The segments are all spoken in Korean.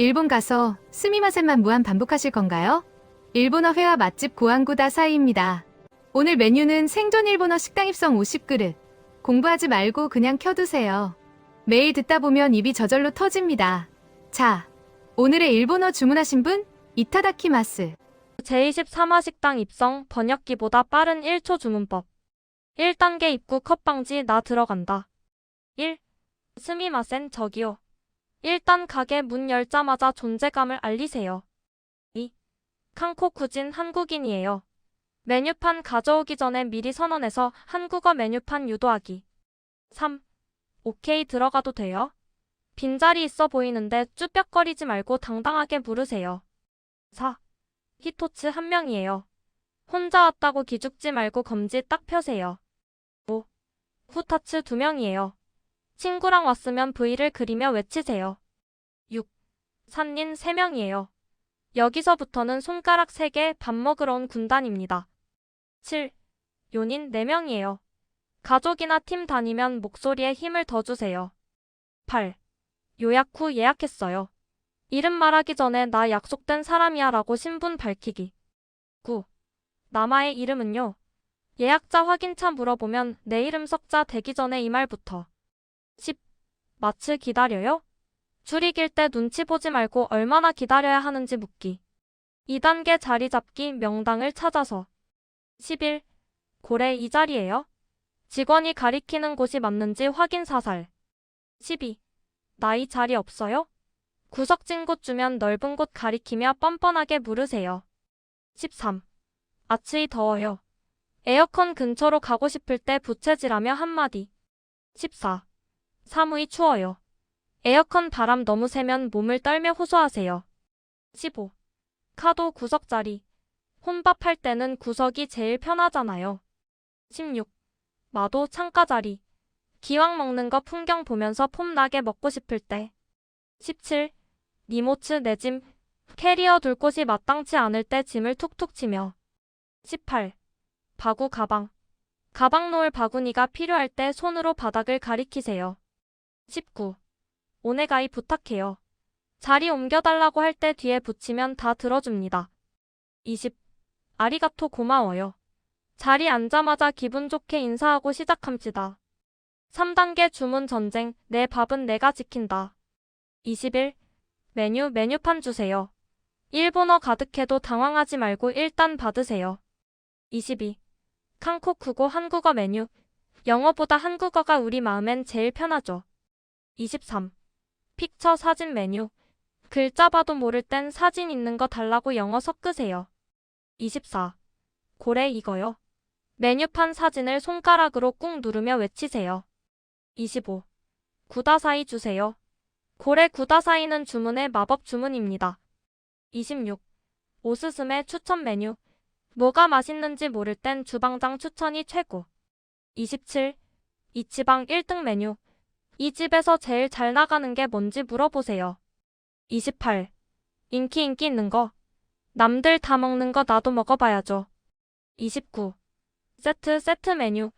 일본 가서 스미마센만 무한 반복하실 건가요? 일본어 회화 맛집 고안구다 사이입니다. 오늘 메뉴는 생존 일본어 식당 입성 50그릇. 공부하지 말고 그냥 켜두세요. 매일 듣다 보면 입이 저절로 터집니다. 자, 오늘의 일본어 주문하신 분 이타다키마스. 제23화 식당 입성 번역기보다 빠른 1초 주문법. 1단계 입구 컵방지 나 들어간다. 1. 스미마센 저기요. 일단 가게 문 열자마자 존재감을 알리세요. 2. 칸코 쿠진 한국인이에요. 메뉴판 가져오기 전에 미리 선언해서 한국어 메뉴판 유도하기. 3. 오케이 들어가도 돼요? 빈자리 있어 보이는데 쭈뼛거리지 말고 당당하게 물으세요. 4. 히토츠 한 명이에요. 혼자 왔다고 기죽지 말고 검지 딱 펴세요. 5. 후타츠 두 명이에요. 친구랑 왔으면 V를 그리며 외치세요. 6. 산린 세 명이에요. 여기서부터는 손가락 3개 밥 먹으러 온 군단입니다. 7. 요닌 4명이에요. 가족이나 팀 다니면 목소리에 힘을 더 주세요. 8. 요약 후 예약했어요. 이름 말하기 전에 나 약속된 사람이야 라고 신분 밝히기. 9. 남아의 이름은요. 예약자 확인차 물어보면 내 이름 석자 되기 전에 이 말부터. 10. 마츠 기다려요? 줄 이 길 때 눈치 보지 말고 얼마나 기다려야 하는지 묻기. 2단계 자리 잡기 명당을 찾아서. 11. 고래 이 자리예요? 직원이 가리키는 곳이 맞는지 확인 사살. 12. 나이 자리 없어요? 구석진 곳 주면 넓은 곳 가리키며 뻔뻔하게 물으세요. 13. 아츠이 더워요. 에어컨 근처로 가고 싶을 때 부채질하며 한마디. 14. 사무이 추워요. 에어컨 바람 너무 세면 몸을 떨며 호소하세요. 15. 카도 구석 자리. 혼밥 할 때는 구석이 제일 편하잖아요. 16. 마도 창가 자리. 기왕 먹는 거 풍경 보면서 폼나게 먹고 싶을 때. 17. 니모츠 내 짐. 캐리어 둘 곳이 마땅치 않을 때 짐을 툭툭 치며. 18. 바구 가방. 가방 놓을 바구니가 필요할 때 손으로 바닥을 가리키세요. 19. 오네가이 부탁해요. 자리 옮겨달라고 할 때 뒤에 붙이면 다 들어줍니다. 20. 아리가토 고마워요. 자리 앉자마자 기분 좋게 인사하고 시작합시다. 3단계 주문 전쟁, 내 밥은 내가 지킨다. 21. 메뉴, 메뉴판 주세요. 일본어 가득해도 당황하지 말고 일단 받으세요. 22. 칸코 쿠고 한국어 메뉴. 영어보다 한국어가 우리 마음엔 제일 편하죠. 23. 픽처 사진 메뉴. 글자 봐도 모를 땐 사진 있는 거 달라고 영어 섞으세요. 24. 고래 이거요. 메뉴판 사진을 손가락으로 꾹 누르며 외치세요. 25. 구다사이 주세요. 고래 구다사이는 주문의 마법 주문입니다. 26. 오스스메 추천 메뉴. 뭐가 맛있는지 모를 땐 주방장 추천이 최고. 27. 이치방 1등 메뉴. 이 집에서 제일 잘 나가는 게 뭔지 물어보세요. 28. 인기 인기 있는 거. 남들 다 먹는 거 나도 먹어봐야죠. 29. 세트 세트 메뉴.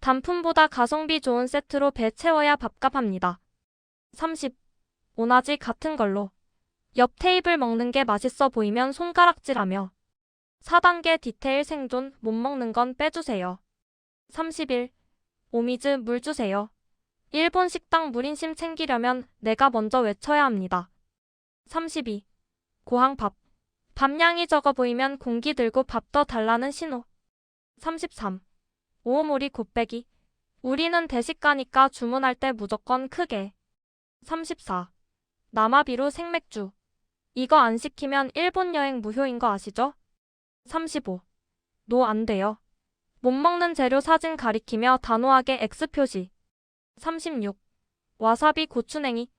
단품보다 가성비 좋은 세트로 배 채워야 밥값합니다. 30. 오나지 같은 걸로. 옆 테이블 먹는 게 맛있어 보이면 손가락질하며. 4단계 디테일 생존 못 먹는 건 빼주세요. 31. 오미즈 물 주세요. 일본 식당 물인심 챙기려면 내가 먼저 외쳐야 합니다. 32. 고항 밥. 밥량이 적어 보이면 공기 들고 밥 더 달라는 신호. 33. 오오모리 곱빼기. 우리는 대식가니까 주문할 때 무조건 크게. 34. 남아비루 생맥주. 이거 안 시키면 일본 여행 무효인 거 아시죠? 35. 노 안 돼요. 못 먹는 재료 사진 가리키며 단호하게 X 표시. 36. 와사비 고추냉이.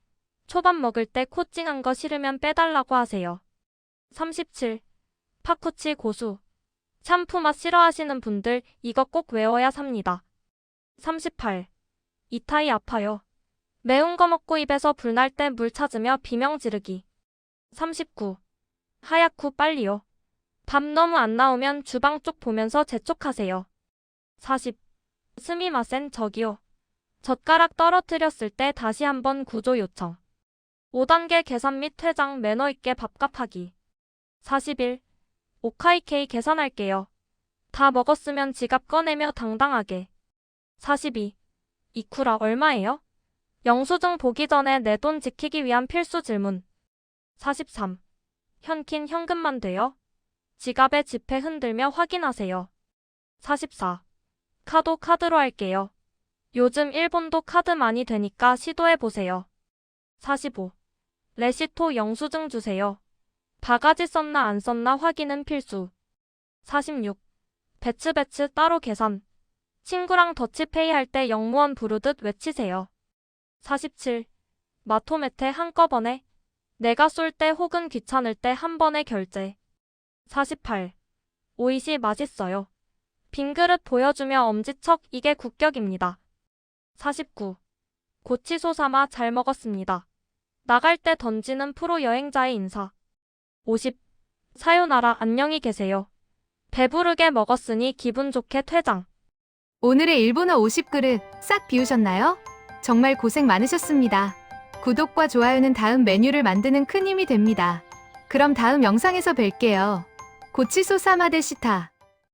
초밥 먹을 때 코찡한 거 싫으면 빼달라고 하세요. 37. 파쿠치 고수. 샴푸 맛 싫어하시는 분들 이거 꼭 외워야 삽니다. 38. 이타이 아파요. 매운 거 먹고 입에서 불날 때 물 찾으며 비명 지르기. 39. 하얗고 빨리요. 밥 너무 안 나오면 주방 쪽 보면서 재촉하세요. 40. 스미마센 저기요. 젓가락 떨어뜨렸을 때 다시 한번 구조 요청. 5단계 계산 및 퇴장 매너 있게 밥값하기. 41. 오카이케이 계산할게요. 다 먹었으면 지갑 꺼내며 당당하게. 42. 이쿠라 얼마예요? 영수증 보기 전에 내 돈 지키기 위한 필수 질문. 43. 현킨 현금만 돼요? 지갑에 지폐 흔들며 확인하세요. 44. 카도 카드로 할게요. 요즘 일본도 카드 많이 되니까 시도해보세요. 45. 레시토 영수증 주세요. 바가지 썼나 안 썼나 확인은 필수. 46. 배츠 배츠 따로 계산. 친구랑 더치페이 할 때 영무원 부르듯 외치세요. 47. 마토메테 한꺼번에. 내가 쏠 때 혹은 귀찮을 때 한 번에 결제. 48. 오이시 맛있어요. 빈 그릇 보여주며 엄지척 이게 국격입니다. 49. 고치소 삼아 잘 먹었습니다. 나갈 때 던지는 프로 여행자의 인사. 50. 사요나라 안녕히 계세요. 배부르게 먹었으니 기분 좋게 퇴장. 오늘의 일본어 50그릇 싹 비우셨나요? 정말 고생 많으셨습니다. 구독과 좋아요는 다음 메뉴를 만드는 큰 힘이 됩니다. 그럼 다음 영상에서 뵐게요. 고치소 사마데 시타.